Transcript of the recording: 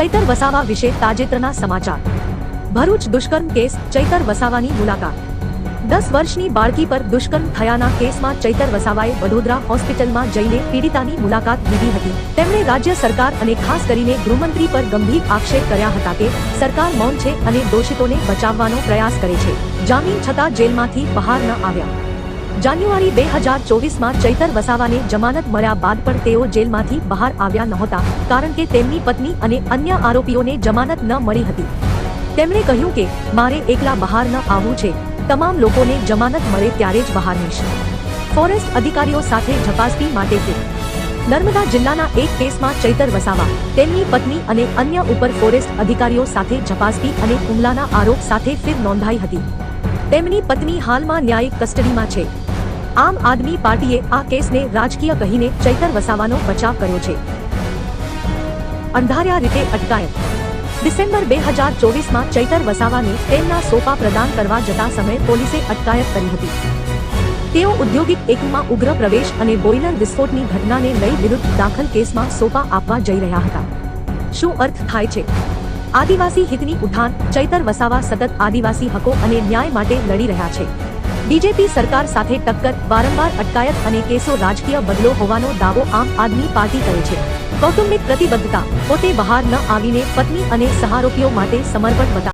ચૈતર વસાવા વિશે તાજેતરના સમાચાર. ભરૂચ દુષ્કર્મ કેસ, ચૈતર વસાવાની મુલાકાત. દસ વર્ષની બાળકી પર દુષ્કર્મ થયાના કેસમાં ચૈતર વસાવાએ વડોદરા હોસ્પિટલમાં જઈને પીડિતાની મુલાકાત લીધી હતી. તેમણે રાજ્ય સરકાર અને ખાસ કરીને ગૃહમંત્રી પર ગંભીર આક્ષેપ કર્યા હતા કે સરકાર મૌન છે અને દોષિતોને બચાવવાનો પ્રયાસ કરે છે. જામીન છતાં જેલમાંથી બહાર ન આવ્યા. જાન્યુઆરી બે હજાર ચોવીસમાં ચૈતર વસાવાને જમાનત મળ્યા બાદ પણ તેઓ જેલમાંથી બહાર આવ્યા નહોતા, કારણ કે તેમની પત્ની અને અન્ય આરોપીઓને જમાનત ન મળી હતી. તેમણે કહ્યું કે, મારે એકલા બહાર ન આવવું છે. તમામ લોકોને જમાનત મળે ત્યારે જ બહાર નીશ ફોરેસ્ટ અધિકારીઓ સાથે ઝપાસપી માટે કે. નર્મદા જિલ્લાના એક કેસમાં ચૈતર વસાવા, તેમની પત્ની અને અન્ય ઉપર ફોરેસ્ટ અધિકારીઓ સાથે ઝપાસપી અને હુમલાના આરોપ સાથે ફિર નોંધાઈ હતી. તેમની પત્ની હાલમાં ન્યાયિક કસ્ટડીમાં છે. આમ આદમી પાર્ટીએ આ કેસને રાજકીય કહીને ચૈતર વસાવાનો બચાવ કર્યો છે. અંધાર્યા રીતે અટકાયત. ડિસેમ્બર બે હજાર ચોવીસમાં ચૈતર વસાવાને તેમના સોપા પ્રદાન કરવા જતા સમયે પોલીસે અટકાયત કરી હતી. તેઓ ઔદ્યોગિક એકમમાં ઉગ્ર પ્રવેશ અને બોઇલર વિસ્ફોટની ઘટનાને લઈ વિરુદ્ધ દાખલ કેસમાં સોપા આપવા જઈ રહ્યા હતા. શું અર્થ થાય છે? આદિવાસી હિતની ઉઠાન ચૈતર વસાવા સતત આદિવાસી હકો અને ન્યાય માટે લડી રહ્યા છે. બીજેપી સરકાર સાથે ટક્કર, વારંવાર અટકાયત અને કેસો રાજકીય બદલો હોવાનો દાવો આમ આદમી પાર્ટી કરે છે. કૌટુંબિક પ્રતિબદ્ધતા, પોતે બહાર ન આવીને પત્ની અને સહારોપીઓ માટે સમર્પણ બતા